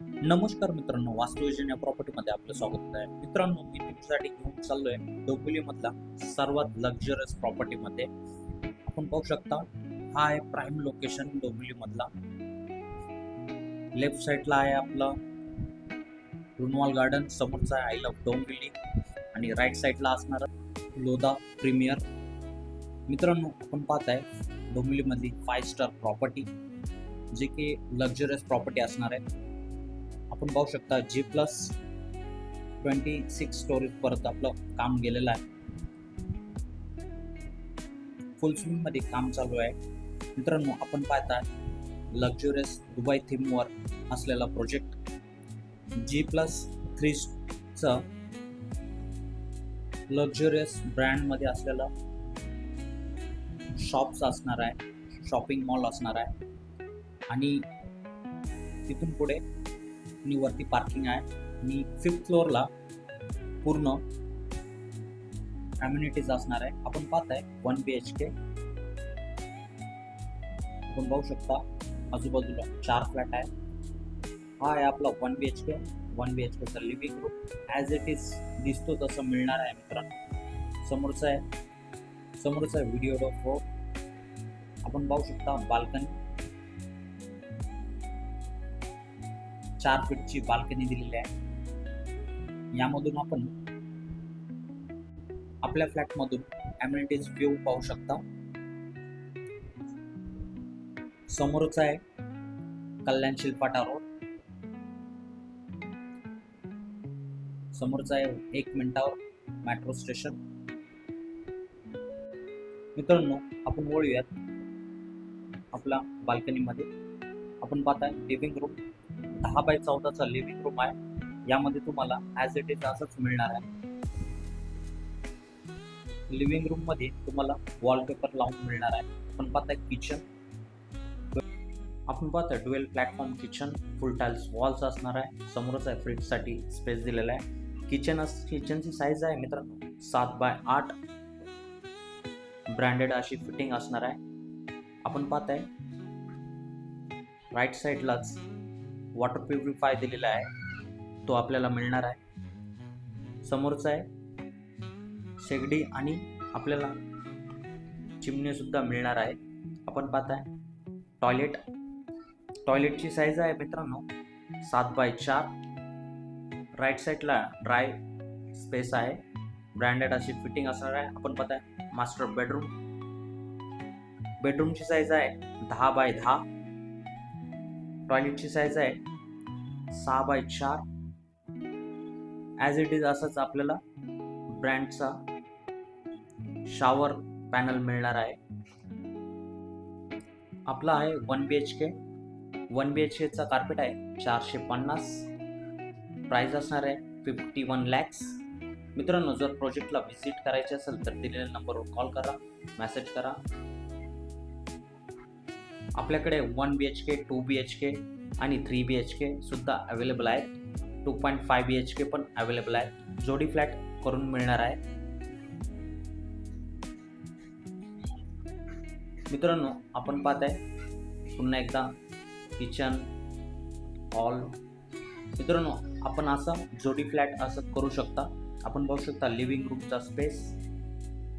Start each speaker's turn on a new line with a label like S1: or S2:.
S1: नमस्कार मित्रांनो वास्तुविजन या प्रॉपर्टीमध्ये आपलं स्वागत आहे. मित्रांनो मी तुमच्यासाठी घेऊन चाललोय डोंबिवली मधला सर्वात लक्झरियस प्रॉपर्टीमध्ये आपण पाहू शकता हा आहे प्राईम लोकेशन डोंबिवलीमधला लेफ्ट साईडला आहे आपलं रुनवाल गार्डन समोरचा आहे आय लव्ह डोंबिवली. आणि राईट साईडला असणार लोदा प्रीमियर मित्रांनो आपण पाहत आहे डोंबिवलीमधली फाय स्टार प्रॉपर्टी जे की लक्झरियस प्रॉपर्टी असणार आहे. आपण पाहू शकता G plus twenty six storage परत आपलं काम गेलेलं आहे. फुल स्विंगमध्ये काम चालू आहे. मित्रांनो आपण पाहता लक्झुरियस दुबई थीमवर असलेला प्रोजेक्ट जी प्लस थ्रीचं लक्झुरियस ब्रँडमध्ये असलेला शॉप्स असणार आहे शॉपिंग मॉल असणार आहे. आणि तिथून पुढे आणि वरती पार्किंग आहे. आणि फिफ्थ फ्लोअरला पूर्ण कम्युनिटीज असणार आहे. आपण पाहताय वन बी एच के आपण पाहू शकता आजूबाजूला चार फ्लॅट आहे. हा आहे आपला one B H K one B H केचा living room as it is दिसतो तसं मिळणार आहे मित्रांनो. समोरचा आहे. समोरचा आहे व्हिडिओ हो आपण पाहू शकता बाल्कनी चार फीटची बाल्कनी दिलेली आहे. यामधून आपण आपल्या फ्लॅटमधून ॲम्युनिटीज व्ह्यू पाहू शकता. समोरच आहे कल्याण शिल्पाटा रोड समोरच आहे एक मिनिटावर मेट्रो स्टेशन मित्रांनो आपण वळूयात आपल्या बाल्कनीमध्ये आपण पाहताय लिव्हिंग रूम दहा बाय चौदाचा लिव्हिंग रूम आहे. यामध्ये तुम्हाला ॲज इट इज असंच मिळणार आहे. लिव्हिंग रूममध्ये तुम्हाला वॉलपेपर लावून मिळणार आहे. आपण पाहताय किचन आपण पाहता dual platform kitchen full tiles walls असणार आहे. समोरच आहे फ्रीजसाठी स्पेस दिलेला आहे. किचन किचनची साईज आहे मित्रांनो सात बाय आठ. ब्रँडेड अशी फिटिंग असणार आहे. आपण पाहताय राईट साईडलाच वॉटर प्युरिफाय दिलेला आहे. तो आपल्याला मिळणार आहे. समोरचा आहे. शेगडी आणि आपल्याला चिमणीसुद्धा मिळणार आहे. आपण पाहताय. टॉयलेट. टॉयलेटची साईज आहे मित्रांनो सात बाय चार. राईट साईडला ड्राय स्पेस आहे. ब्रँडेड अशी फिटिंग असणार आहे. आपण पाहताय. मास्टर बेडरूम बेडरूमची साईज आहे दहा बाय दहा. टॉयलेटची साईज आहे. सहा बाय चार. ॲज इट इज असंच आपल्याला ब्रँडचा शॉवर पॅनल मिळणार आहे. आपला आहे one B H K one B H केचा carpet आहे चारशे पन्नास. प्राईज असणार आहे फिफ्टी वन लॅक्स मित्रांनो जर प्रोजेक्टला व्हिजिट करायचे असेल तर दिलेल्या नंबरवर कॉल करा मेसेज करा. आपल्याकडे one B H K two B H K आणि थ्री बी एच के सुद्धा अवेलेबल आहेत. Two point five B H K पण अवेलेबल आहेत. जोडी फ्लॅट करून मिळणार आहे. मित्रांनो आपण पाहत आहे पुन्हा एकदा किचन हॉल मित्रांनो आपण असं जोडी फ्लॅट असं करू शकता. आपण बघू शकता लिव्हिंग रूमचा स्पेस